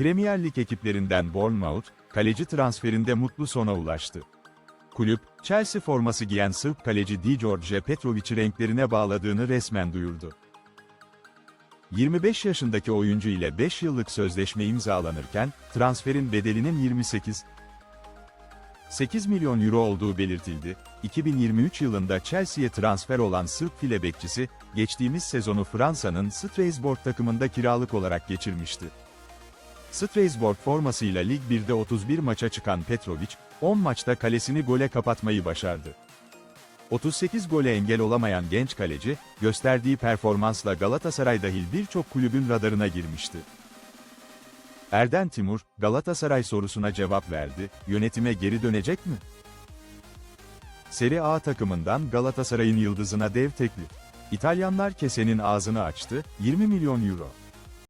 Premier Lig ekiplerinden Bournemouth, kaleci transferinde mutlu sona ulaştı. Kulüp, Chelsea forması giyen Sırp kaleci Di George Petrovic'i renklerine bağladığını resmen duyurdu. 25 yaşındaki oyuncu ile 5 yıllık sözleşme imzalanırken, transferin bedelinin 28 8 milyon euro olduğu belirtildi. 2023 yılında Chelsea'ye transfer olan Sırp file bekçisi, geçtiğimiz sezonu Fransa'nın Strasbourg takımında kiralık olarak geçirmişti. Strasbourg formasıyla Lig 1'de 31 maça çıkan Petrovic, 10 maçta kalesini gole kapatmayı başardı. 38 gole engel olamayan genç kaleci, gösterdiği performansla Galatasaray dahil birçok kulübün radarına girmişti. Erden Timur, Galatasaray sorusuna cevap verdi, yönetime geri dönecek mi? Serie A takımından Galatasaray'ın yıldızına dev teklif. İtalyanlar kesenin ağzını açtı, 20 milyon euro.